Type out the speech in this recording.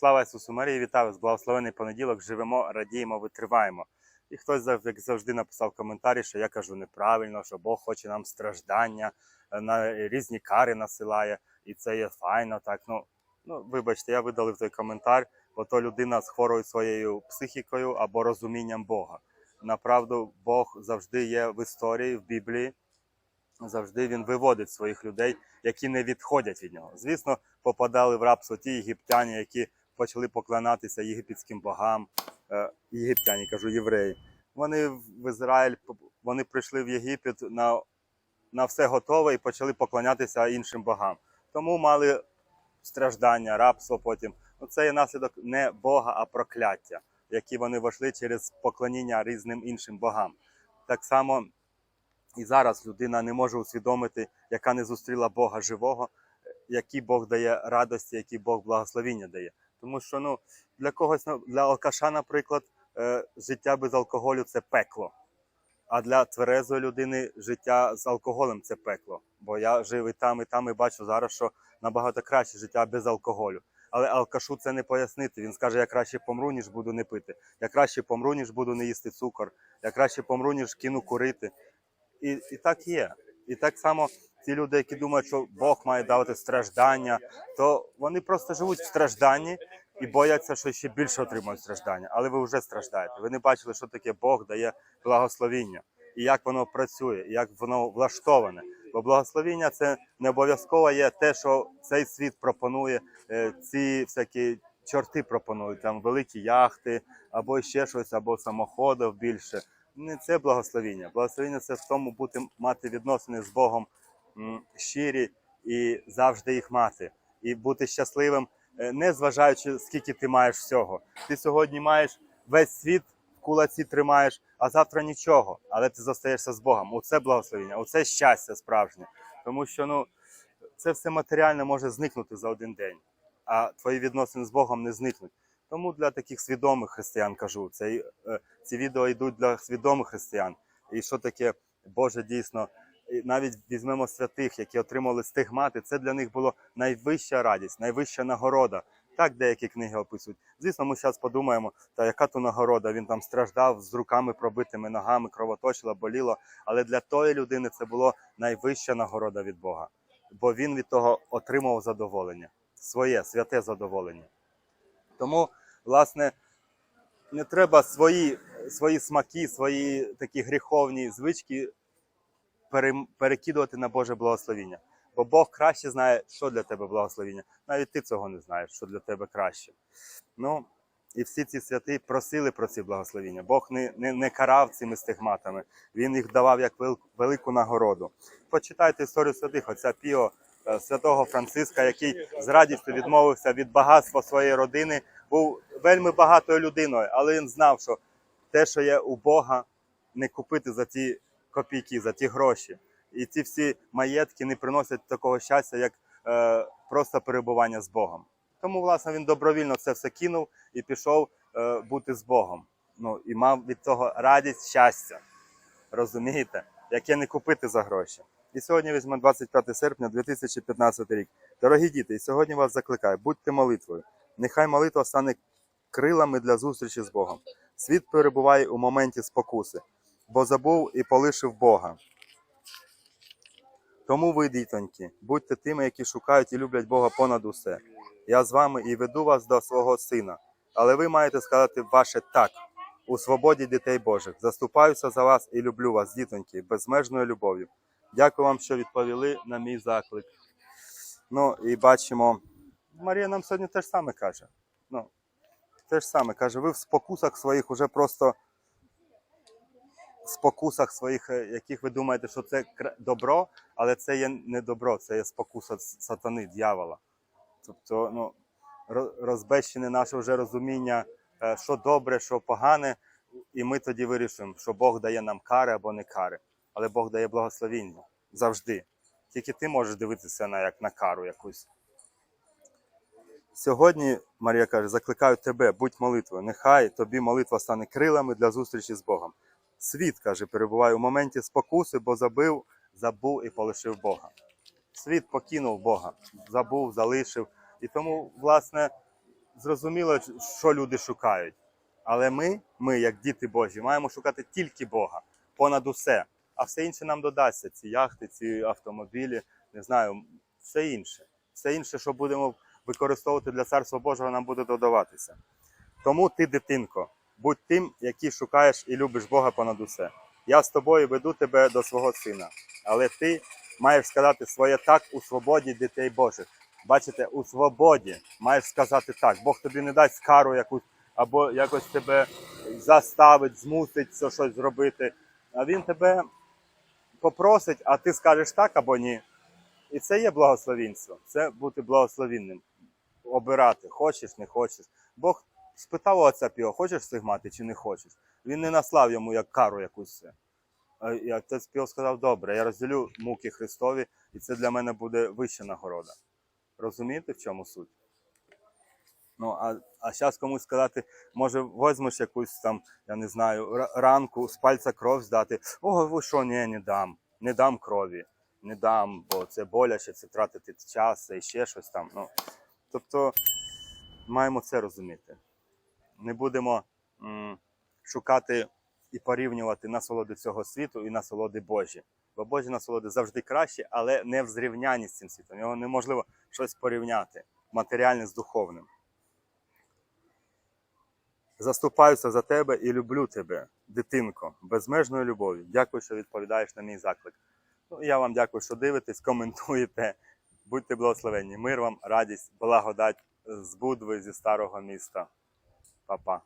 Слава Ісусу Марії, вітаю вас, благословений понеділок. Живемо, радіємо, витриваємо. І хтось як завжди написав коментарі, що я кажу неправильно, що Бог хоче нам страждання, е, на різні кари насилає, і це є файно. Так ну ну вибачте, я видалив той коментар, бо то людина з хворою своєю психікою або розумінням Бога. Направду, Бог завжди є в історії, в Біблії. Завжди він виводить своїх людей, які не відходять від нього. Звісно, попадали в рабство ті єгиптяни, які почали поклонатися єгипетським богам. Е, єгиптяні, кажу, євреї. Вони в Ізраїль, вони прийшли в Єгипет на, на все готове і почали поклонятися іншим богам. Тому мали страждання, рабство потім. Ну, це є наслідок не Бога, а прокляття, які вони вийшли через поклоніння різним іншим богам. Так само і зараз людина не може усвідомити, яка не зустріла Бога живого, який Бог дає радості, який Бог благословіння дає. Тому що ну, для когось, ну, для алкаша, наприклад, е, життя без алкоголю це пекло. А для тверезої людини життя з алкоголем це пекло. Бо я жив і там, і там, і бачу зараз, що набагато краще життя без алкоголю. Але алкашу це не пояснити. Він скаже, я краще помру, ніж буду не пити. Я краще помру, ніж буду не їсти цукор. Я краще помру, ніж кину курити. І, і так є. І так само ті люди, які думають, що Бог має давати страждання, то вони просто живуть в стражданні і бояться, що ще більше отримують страждання. Але ви вже страждаєте. Ви не бачили, що таке Бог дає благословіння, і як воно працює, і як воно влаштоване. Бо благословіння це не обов'язково є те, що цей світ пропонує, е, ці всякі чорти пропонують, там великі яхти, або ще щось, або самоходів більше не це благословіння. Благословіння це в тому бути мати відносини з Богом щирі і завжди їх мати, і бути щасливим, е, не зважаючи, скільки ти маєш всього. Ти сьогодні маєш весь світ в кулаці тримаєш, а завтра нічого. Але ти зостаєшся з Богом. Оце благословіння, оце щастя справжнє. Тому що ну це все матеріальне може зникнути за один день, а твої відносини з Богом не зникнуть. Тому для таких свідомих християн кажу, це, е, ці відео йдуть для свідомих християн. І що таке Боже дійсно, навіть візьмемо святих, які отримали стигмати, це для них було найвища радість, найвища нагорода. Так деякі книги описують. Звісно, ми зараз подумаємо, та яка то нагорода, він там страждав з руками пробитими ногами, кровоточило, боліло. Але для тої людини це було найвища нагорода від Бога, бо він від того отримав задоволення, своє святе задоволення. Тому, власне, не треба свої, свої смаки, свої такі гріховні звички перекидувати на Боже благословіння. Бо Бог краще знає, що для тебе благословіння. Навіть ти цього не знаєш, що для тебе краще. Ну, і всі ці святи просили про ці благословіння. Бог не, не, не карав цими стигматами, він їх давав як велику нагороду. Почитайте історію святих, отця Піо, е, святого Франциска, який з радістю відмовився від багатства своєї родини, був вельми багатою людиною, але він знав, що те, що є у Бога, не купити за ті копійки, за ті гроші. І ці всі маєтки не приносять такого щастя, як е, просто перебування з Богом. Тому, власне, він добровільно це все кинув і пішов е, бути з Богом. Ну і мав від того радість, щастя. Розумієте, яке не купити за гроші. І сьогодні візьме 25 серпня 2015 рік. Дорогі діти, і сьогодні вас закликаю, будьте молитвою. Нехай молитва стане крилами для зустрічі з Богом. Світ перебуває у моменті спокуси, бо забув і полишив Бога. Тому ви, дітоньки, будьте тими, які шукають і люблять Бога понад усе. Я з вами і веду вас до свого сина. Але ви маєте сказати ваше так у свободі дітей Божих. Заступаюся за вас і люблю вас, дітоньки, безмежною любов'ю. Дякую вам, що відповіли на мій заклик. Ну і бачимо, Марія нам сьогодні те ж саме каже. Ну, те ж саме каже, ви в спокусах своїх уже просто спокусах своїх, е, яких ви думаєте, що це добро, але це є не добро, це є спокуса сатани, дьявола. Тобто, ну, розбещене наше вже розуміння, е, що добре, що погане, і ми тоді вирішуємо, що Бог дає нам кари або не кари, але Бог дає благословіння завжди. Тільки ти можеш дивитися на як на кару якусь. Сьогодні, Марія каже, закликаю тебе, будь молитвою. Нехай тобі молитва стане крилами для зустрічі з Богом. Світ, каже, перебуває у моменті спокуси, бо забив, забув і полишив Бога. Світ покинув Бога, забув, залишив. І тому, власне, зрозуміло, що люди шукають. Але ми, ми, як діти Божі, маємо шукати тільки Бога понад усе. А все інше нам додасться: ці яхти, ці автомобілі, не знаю, все інше. Все інше, що будемо використовувати для Царства Божого, нам буде додаватися. Тому ти, дитинко, будь тим, який шукаєш і любиш Бога понад усе. Я з тобою веду тебе до свого сина, але ти маєш сказати своє так у свободі дітей Божих. Бачите, у свободі маєш сказати так. Бог тобі не дасть кару якусь або якось тебе заставить, змусить все щось зробити. А він тебе попросить, а ти скажеш так або ні. І це є благословінство. Це бути благословінним. Обирати, хочеш, не хочеш. Бог спитав отця Піо, хочеш цих мати чи не хочеш. Він не наслав йому як кару якусь. А І отець Піо сказав, добре, я розділю муки Христові, і це для мене буде вища нагорода. Розумієте, в чому суть? Ну, а, а зараз комусь сказати, може, возьмеш якусь там, я не знаю, ранку, з пальця кров здати. О, ви що, ні, не дам, не дам крові, не дам, бо це боляче, це тратити час, і ще щось там. Ну, тобто, маємо це розуміти. Не будемо шукати і порівнювати насолоди цього світу і насолоди Божі. Бо Божі насолоди завжди кращі, але не в зрівнянні з цим світом. Його неможливо щось порівняти матеріальне з духовним. Заступаюся за тебе і люблю тебе, дитинко, безмежною любов'ю. Дякую, що відповідаєш на мій заклик. Ну, я вам дякую, що дивитесь, коментуєте. Будьте благословенні. Мир вам, радість, благодать з Будви, зі старого міста. Па-па.